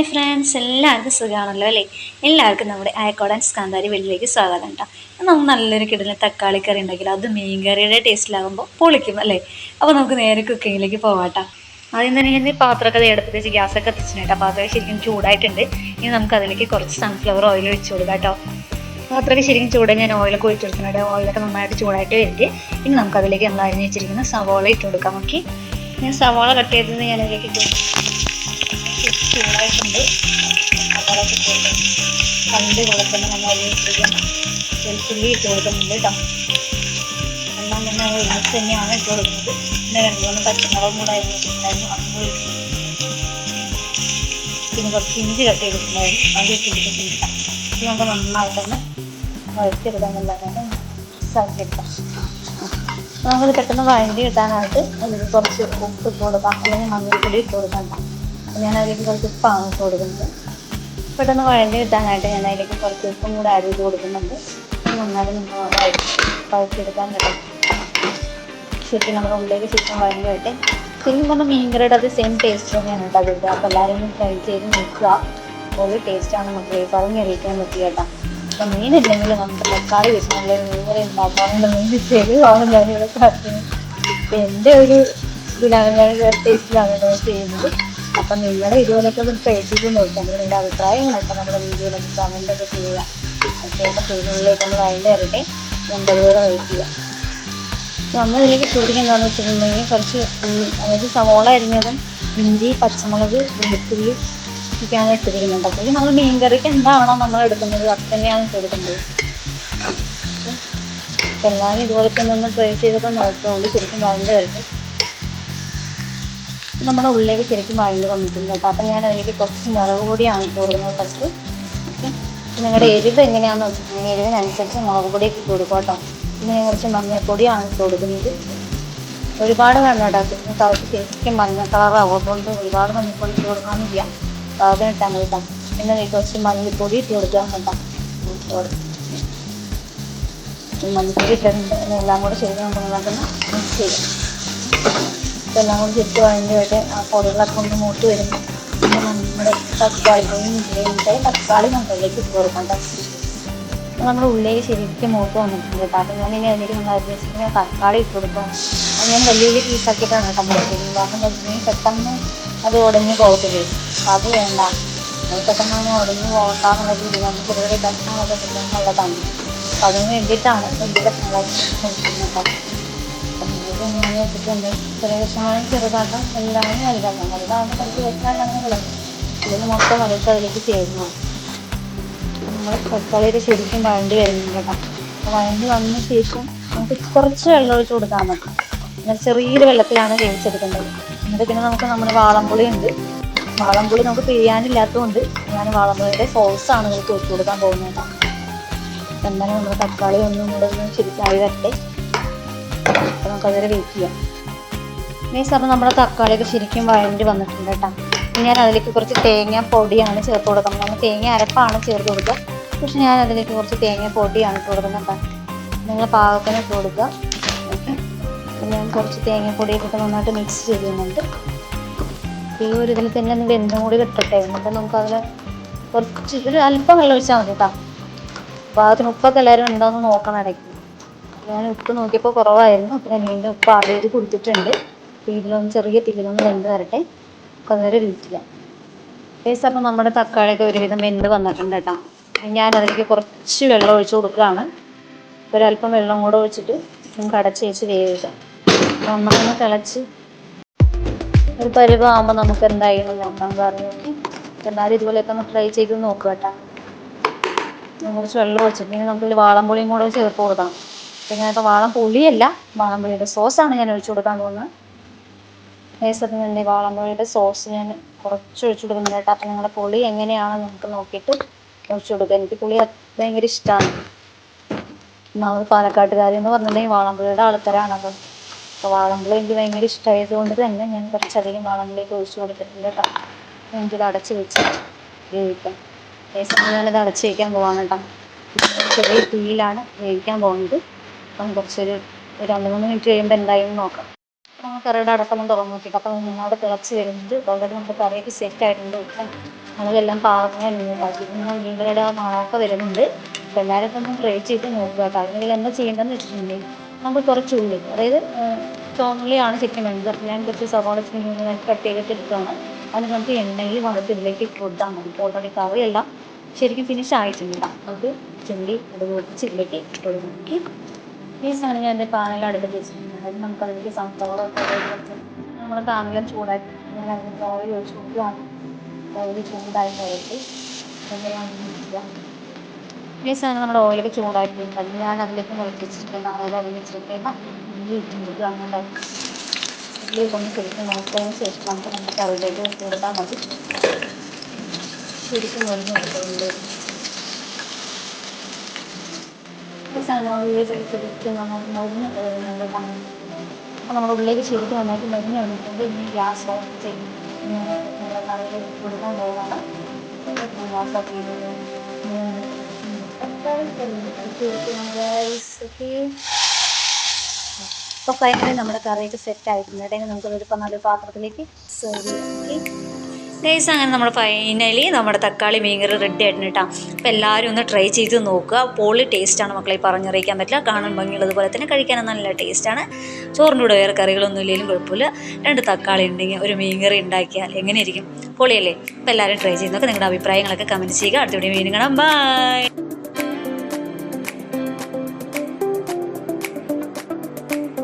Hi friends എല്ലാവർക്കും സുഖമാണല്ലോ അല്ലേ? എല്ലാവർക്കും നമ്മുടെ അയക്കോടൻ സ്കാന്താരി വെള്ളിലേക്ക് സ്വാഗതം കേട്ടോ. നമുക്ക് നല്ലൊരു കിടലിന് തക്കാളി കറി ഉണ്ടെങ്കിൽ അത് മീൻ കറിയുടെ ടേസ്റ്റിലാകുമ്പോൾ പൊളിക്കും അല്ലേ? അപ്പോൾ നമുക്ക് നേരെ കുക്കിങ്ങിലേക്ക് പോകാട്ടോ ആദ്യം തന്നെ ഞാൻ പാത്രമൊക്കെ എടുത്ത് വെച്ച് ഗ്യാസൊക്കെ കത്തിച്ചിട്ട് പാത്രം ശരിക്കും ചൂടായിട്ടുണ്ട്. ഇനി നമുക്ക് അതിലേക്ക് കുറച്ച് സൺഫ്ലവർ ഓയിൽ ഒഴിച്ചു കൊടുക്കാം കേട്ടോ. പാത്രമൊക്കെ ശരിക്കും ചൂട് ഞാൻ ഓയിലൊക്കെ ഒഴിച്ചു കൊടുക്കുന്നുണ്ട് ഓയിലൊക്കെ നന്നായിട്ട് ചൂടായിട്ട് വരുത്തി ഇനി നമുക്ക് അതിലേക്ക് നമ്മൾ അരിഞ്ഞ് വെച്ചിരിക്കുന്ന സവോള ഇട്ട് കൊടുക്കാം നോക്കി ഞാൻ സവോള കട്ട് ചെയ്തത് ഞാൻ അതിലേക്ക് ഇട്ട്. ചൂടായിട്ടുണ്ട് സവോളൊക്കെ ഇട്ട് കൊടുക്കും കണ്ട് കൊടുക്കുന്ന നമ്മൾ അരിഞ്ഞിട്ടിരിക്കും വെളുത്തുള്ളി ഇട്ട് കൊടുക്കുന്നുണ്ട് കേട്ടോ. എല്ലാം തന്നെ ഒരുമിച്ച് തന്നെയാണ് ഇട്ട് കൊടുക്കുന്നത്. പിന്നെ രണ്ട് മൂന്ന് പച്ചമുളകും കൂടെ ആയിരുന്നു അതും. പിന്നെ കുറച്ച് ഇഞ്ചി കട്ട് ചെയ്തിട്ടുണ്ടായിരുന്നു അത് ഇട്ട് നമുക്ക് നന്നായിട്ടൊന്ന് വഴറ്റിയെടുക്കാന്നുള്ളതാണ് സാധിച്ചെടുക്കാം നമുക്കത് പെട്ടെന്ന് വഴണ്ടി കിട്ടാനായിട്ട് അതിൽ കുറച്ച് ഉപ്പ് ഇട്ട് കൊടുക്കാം. അല്ലെങ്കിൽ മഞ്ഞൾപ്പൊടി ഇട്ട് കൊടുക്കാം. ഞാൻ അതിലേക്ക് കുറച്ച് ഉപ്പാണ് ഇട്ട് കൊടുക്കുന്നത്. പെട്ടെന്ന് വഴണ്ടി കിട്ടാനായിട്ട് ഞാൻ അതിലേക്ക് കുറച്ച് ഉപ്പും കൂടെ ആഡ് ചെയ്ത് കൊടുക്കുന്നുണ്ട്. നന്നായി നമ്മൾ വഴറ്റിയെടുക്കാൻ പറ്റും. ശരിക്കും നമ്മുടെ ഉള്ളിലേക്ക് ശരിക്കും വഴണ്ടി കിട്ടെ ശരിക്കും പറഞ്ഞാൽ മീൻകറിയുടെ അത് സെയിം ടേസ്റ്റ് തന്നെയാണ് കേട്ടോ അതിന്റെ. അപ്പോൾ എല്ലാവരും ട്രൈ ചെയ്ത് നോക്കുക. ഒരു ടേസ്റ്റാണ് നമുക്ക് പറഞ്ഞറിയിക്കാൻ പറ്റിയ കേട്ടോ. അപ്പം മീനില്ലെങ്കിൽ നമുക്ക് തക്കാളി വെച്ച് നല്ല മീൻകറി ഉണ്ടാക്കാറുണ്ട്. ശരിയാണ് ഞാനിവിടെ കാര്യം എന്റെ ഒരു ഇതിലാണ് ടേസ്റ്റിലാണ് ഞാൻ ചെയ്യുന്നത്. അപ്പം നിങ്ങൾ ഇതുപോലൊക്കെ ഒന്ന് ട്രൈ ചെയ്ത് നോക്കാം നിങ്ങളുടെ അഭിപ്രായങ്ങളൊക്കെ നമ്മുടെ വീഡിയോയിലൊക്കെ കമന്റൊക്കെ ചെയ്യുക. അത്യാവശ്യം ചെയ്യുന്നതിലേക്ക് നമ്മൾ വൈകിട്ട് നമുക്കതുപോലെ വെയിറ്റ് ചെയ്യാം നമ്മൾ ഇതിലേക്ക് ചോദിക്കുന്നതെന്ന് വെച്ചിട്ടുണ്ടെങ്കിൽ കുറച്ച് അതായത് സവോള അരിഞ്ഞതും ഇഞ്ചി പച്ചമുളക് വെളുത്തുള്ളി ഒക്കെയാണ് എടുത്തിരിക്കുന്നത് അപ്പോൾ നമ്മൾ മീൻ കറിക്ക് എന്താണോ നമ്മൾ എടുക്കുന്നത് അത് തന്നെയാണ് കൊടുക്കുന്നത്. എല്ലാവരും ഇതുപോലെ തന്നെ ഒന്ന് ട്രൈ ചെയ്തൊക്കെ നോക്കുകൊണ്ട് ശരിക്കും വളരെ വരട്ടെ നമ്മുടെ ഉള്ളിലേക്ക് ശരിക്കും വഴണ്ട് വന്നിട്ടുണ്ട് കേട്ടോ. അപ്പം ഞാൻ അതിലേക്ക് കുറച്ച് മുളക് പൊടിയാണ് കൊടുക്കുന്നത് ഫസ്റ്റ് നിങ്ങളുടെ എരിവ് എങ്ങനെയാണെന്ന് വെച്ചിട്ടുണ്ടെങ്കിൽ എരിവിനനുസരിച്ച് മുളക് പൊടിയൊക്കെ കൊടുക്കും കേട്ടോ. പിന്നെ ഞാൻ കുറച്ച് മഞ്ഞൾപ്പൊടിയാണ് കൊടുക്കുന്നത്. ഒരുപാട് വേണം കേട്ടോ. പിന്നെ തവക്ക് ശരിക്കും മഞ്ഞ കളറാവും അതുകൊണ്ട് ഒരുപാട് മഞ്ഞൾപ്പൊടി ഇട്ട് കൊടുക്കാനില്ല. പാകം ഇട്ടാൽ മതി കേട്ടോ. പിന്നെ കുറച്ച് മഞ്ഞൾപ്പൊടി ഇട്ട് കൊടുക്കാൻ കേട്ടോ. മഞ്ഞൾപ്പൊടി ഇട്ടിട്ടുണ്ട്. എല്ലാം കൂടെ ശരിക്കും നന്നാക്കുന്ന മിക്സ് ചെയ്യാം. ഇപ്പം കൂടി ചുറ്റും അതിന്റെ വരെ ആ പൊടികളൊക്കെ ഒന്ന് മൂട്ട് വരുമ്പോൾ പിന്നെ നമ്മുടെ തക്കാളി ഉള്ളിന്റെ തക്കാളി നമ്മളിലേക്ക് ഇട്ട് കൊടുക്കാം നമ്മുടെ ഉള്ളിലേക്ക് ശരിക്കും മൂത്ത് വന്നിട്ടുണ്ട് കേട്ടോ അപ്പം ഞാൻ ഇനി അതിലേക്ക് നമ്മൾ അരിഞ്ഞിട്ട് തക്കാളി ഇട്ട് കൊടുക്കാം. അത് ഞാൻ വലിയ വലിയ പീസാക്കിയിട്ടാണ് കേട്ടോ മുളക്കുന്നത് കാരണം വെച്ചിട്ടുണ്ടെങ്കിൽ പെട്ടെന്ന് അത് ഉടഞ്ഞ് പോകത്തില്ലേ അപ്പം അത് വേണ്ട. അത് പെട്ടെന്ന് ഉടഞ്ഞ് പോകണ്ടെന്നുള്ള രീതിയിൽ നമുക്ക് ചെറുതായി കഷ്ണങ്ങളൊക്കെ നല്ലതാണ് അപ്പം അതിന് വേണ്ടിയിട്ടാണ് വലിയ കഷ്ണങ്ങളാക്കി ഇത് വെച്ചിട്ടുണ്ട് കഷ്ണങ്ങളും ചെറുതാക്കാം എല്ലാവരും വലുതാക്കാം വലുതാകുമ്പോൾ കുറച്ച് വെച്ചാൽ അങ്ങനെ ഇതിന് മൊത്തം വലുത്ത് അതിലേക്ക് ചേരുന്നു നമ്മൾ തക്കാളിയിൽ ശരിക്കും വഴണ്ടി വരുന്നുണ്ട് കേട്ടോ അപ്പോൾ വഴണ്ടി വന്ന ശേഷം നമുക്ക് കുറച്ച് വെള്ളം ഒഴിച്ച് കൊടുക്കാൻ പറ്റും എന്നാൽ ചെറിയൊരു വെള്ളത്തിലാണ് വേവിച്ചെടുക്കേണ്ടത് എന്നിട്ട് പിന്നെ നമുക്ക് നമ്മുടെ വാളംപുളി ഉണ്ട് വാളംപുളി നമുക്ക് പിഴിയാനില്ലാത്തതുകൊണ്ട് ഞാൻ വാളംപുളിയുടെ സോസാണ് നമുക്ക് ഒഴിച്ചു കൊടുക്കാൻ പോകുന്നത് എന്തായാലും നമ്മുടെ തക്കാളി ഒന്നും കൂടെ ഒന്ന് ശരിക്കായി വരട്ടെ അപ്പോൾ നമുക്കതുവരെ വെയിറ്റ് ചെയ്യാം. മീൻസ് അപ്പോൾ നമ്മുടെ തക്കാളിയൊക്കെ ശരിക്കും വഴണ്ടി വന്നിട്ടുണ്ട് കേട്ടോ ഞാൻ അതിലേക്ക് കുറച്ച് തേങ്ങ പൊടിയാണ് ചേർത്ത് കൊടുക്കുന്നത്. നമ്മൾ തേങ്ങ അരപ്പാണ് ചേർത്ത് കൊടുക്കുക. പക്ഷെ ഞാൻ അതിലേക്ക് കുറച്ച് തേങ്ങ പൊടിയാണ് ഇട്ട് കൊടുക്കുന്നത് കേട്ടോ നിങ്ങൾ പാകത്തിന് ഇട്ട് കൊടുക്കുക. ഞാൻ കുറച്ച് തേങ്ങാപ്പൊടിയൊക്കെ ഇട്ട് നന്നായിട്ട് മിക്സ് ചെയ്യുന്നുണ്ട്. ഈ ഒരു ഇതിൽ തന്നെ ഒന്ന് വെന്തും കൂടി കിട്ടട്ടെ. എന്നിട്ട് നമുക്ക് അതിൽ കുറച്ച് ഒരു അല്പം വെള്ളം ഒഴിച്ചാൽ മതി കേട്ടോ പാകത്തിന് ഉപ്പൊക്കെ എല്ലാവരും എന്താണെന്ന് നോക്കണം ഇടയ്ക്ക്. ഞാൻ ഉപ്പ് നോക്കിയപ്പോൾ കുറവായിരുന്നു. അപ്പോൾ ഞാൻ വീണ്ടും ഉപ്പ് ആദ്യം കൊടുത്തിട്ടുണ്ട് തീരിലൊന്ന് ചെറിയ തീരിലൊന്ന് വെന്ത് വരട്ടെ. അതുവരെ വീട്ടില്ല ഏസ് അപ്പോൾ നമ്മുടെ തക്കാളിയൊക്കെ ഒരുവിധം വെന്ത് വന്നിട്ടുണ്ട് കേട്ടോ. ഞാൻ അതിലേക്ക് കുറച്ച് വെള്ളം ഒഴിച്ച് കൊടുക്കുകയാണ്. ഒരല്പം വെള്ളം കൂടെ ഒഴിച്ചിട്ട് നമുക്ക് അടച്ച് വെച്ച് വേവിക്കാം. നമ്മളൊന്ന് തിളച്ച് ഒരു പരിവാകുമ്പോൾ നമുക്ക് എന്തായാലും നോക്കാം നോക്കി. എല്ലാവരും ഇതുപോലെയൊക്കെ ഒന്ന് ട്രൈ ചെയ്ത് നോക്കുക കേട്ടോ. കുറച്ച് വെള്ളം ഒഴിച്ചിട്ട് നമുക്ക് വാളംപുളിയും കൂടെ ചേർത്ത് കൊടുക്കണം ഇപ്പോൾ വാളം പുളിയല്ല. വാളംപുളിയുടെ സോസാണ് ഞാൻ ഒഴിച്ചു കൊടുക്കാൻ പോകുന്നത്. നേസത്തിന് വേണ്ടി വാളംപുളിയുടെ സോസ് ഞാൻ കുറച്ച് ഒഴിച്ചു കൊടുക്കുന്നുണ്ട് കേട്ടോ. അപ്പം നിങ്ങളുടെ പുളി എങ്ങനെയാണെന്ന് നമുക്ക് നോക്കിയിട്ട് ഒഴിച്ചു കൊടുക്കുക എനിക്ക് പുളി ഭയങ്കര ഇഷ്ടമാണ് നമ്മൾ പാലക്കാട്ടുകാരെന്ന് പറഞ്ഞിട്ടുണ്ടെങ്കിൽ വാളംപുളിയുടെ ആൾക്കാരാണല്ലോ അപ്പോൾ വാളംപുളി എനിക്ക് ഭയങ്കര ഇഷ്ടമായത് കൊണ്ട് തന്നെ ഞാൻ കുറച്ചധികം വാളംപുളിയൊക്കെ ഒഴിച്ചു കൊടുത്തിട്ടുണ്ട് കേട്ടോ. എനിക്കിത് അടച്ച് വെച്ച് വേവിക്കാം. അതേസമയം ഞാനിത് അടച്ച് വയ്ക്കാൻ പോവാണ് കേട്ടോ. ചെറിയ തീയിലാണ് വേവിക്കാൻ പോകുന്നത്. അപ്പം കുറച്ചൊരു രണ്ട് മൂന്ന് മിനിറ്റ് കഴിയുമ്പോൾ എന്തായാലും നോക്കാം. നമ്മൾ കറിയുടെ അടക്കം തുറന്നു നോക്കിയിട്ട് അപ്പം നിങ്ങളോട് തിളച്ച് വരുന്നത് ഓൾറെഡി നമുക്ക് കറിയൊക്കെ സെറ്റ് ആയിട്ടുണ്ട്. ഉണ്ടാക്കി പിന്നെ മീൻകറിയുടെ ആ മണമൊക്കെ വരുന്നുണ്ട്. അപ്പോൾ എല്ലാവരും ഒന്ന് ട്രൈ ചെയ്ത് നോക്കുക അല്ലെങ്കിൽ എന്താ ചെയ്യേണ്ടതെന്ന് വെച്ചിട്ടുണ്ടെങ്കിൽ നമുക്ക് കുറച്ച് ഉള്ളി. അതായത് ചോന്നുള്ളിയാണ് ചിക്കൻ വേണ്ടത്. അപ്പോൾ ഞാൻ കുറച്ച് സവാള ചിക്കൻ കട്ട് ചെയ്തിട്ട് എടുക്കുകയാണ് അത് നമുക്ക് എണ്ണയിൽ വറുത്ത് ഇതിലേക്ക് കൊടുത്താൽ മതി. ഓൾറെഡി കറിയെല്ലാം ശരിക്കും ഫിനിഷ് ആയിട്ടുണ്ട്. അത് ചുണ്ടി അത് പൊടിച്ച് ഇതിലേക്ക് ഇട്ട് കൊടുക്കും. ഈ ഞാൻ എന്റെ പാനൽ അടുപ്പിൽ വെച്ചിട്ടുണ്ട്. അതായത് നമുക്ക് അതിലേക്ക് സൺഫ്ലവർ നമ്മൾ പാനലും ചൂടാക്കി ഞാൻ അതിലേക്ക് ഓയിൽ ഒഴിച്ച് ഓയിൽ ചൂടായി കഴിഞ്ഞിട്ട് ഈ സാധനം നമ്മുടെ ഓയിലൊക്കെ ചൂടാക്കിയിട്ടുണ്ട് ഞാൻ അതിലേക്ക് മുളപ്പിച്ചിട്ടുണ്ട്. അതിൽ കൊടുക്കുക. അങ്ങനെ കൊണ്ട് ശരിക്കും നോക്കിയതിന് ശേഷം നമുക്ക് നമ്മുടെ കറിയിലേക്ക് കൊടുത്താൽ മതി. ശരിക്കും മുറിഞ്ഞ് കൊടുക്കുന്നുണ്ട് അപ്പോൾ നമ്മുടെ ഉള്ളിലേക്ക് ശരിക്കും നന്നായിട്ട് മുറിഞ്ഞ് വന്നിട്ടുണ്ട് ഇനി ഗ്യാസ് ഓഫ് ചെയ്ത് അപ്പോൾ ഫൈനലി നമ്മുടെ കറിയൊക്കെ സെറ്റ് ആയിട്ടുണ്ട്. ഇനി നമുക്കൊരു നല്ലൊരു പാത്രത്തിലേക്ക് സെർവ് ചെയ്യാം. ഗൈസ് അങ്ങനെ നമ്മൾ ഫൈനലി നമ്മുടെ തക്കാളി മീൻകറി റെഡി ആയിട്ടുണ്ട് കേട്ടോ അപ്പോൾ എല്ലാവരും ഒന്ന് ട്രൈ ചെയ്ത് നോക്കുക. പൊളി ടേസ്റ്റാണ് മക്കളെ പറഞ്ഞറിയിക്കാൻ പറ്റില്ല. കാണാൻ ഭംഗിയുള്ളതുപോലെ തന്നെ കഴിക്കാനും നല്ല ടേസ്റ്റാണ് ചോറിന്റെ കൂടെ വേറെ കറികളൊന്നും ഇല്ലെങ്കിലും കുഴപ്പമില്ല. രണ്ട് തക്കാളി ഉണ്ടെങ്കിൽ ഒരു മീൻ കറി ഉണ്ടാക്കിയാൽ എങ്ങനെയിരിക്കും പൊളിയല്ലേ? അപ്പോൾ എല്ലാവരും ട്രൈ ചെയ്ത് നോക്കുക നിങ്ങളുടെ അഭിപ്രായങ്ങളൊക്കെ കമന്റ് ചെയ്യുക. അടുത്ത വീഡിയോ കാണാം. ബൈ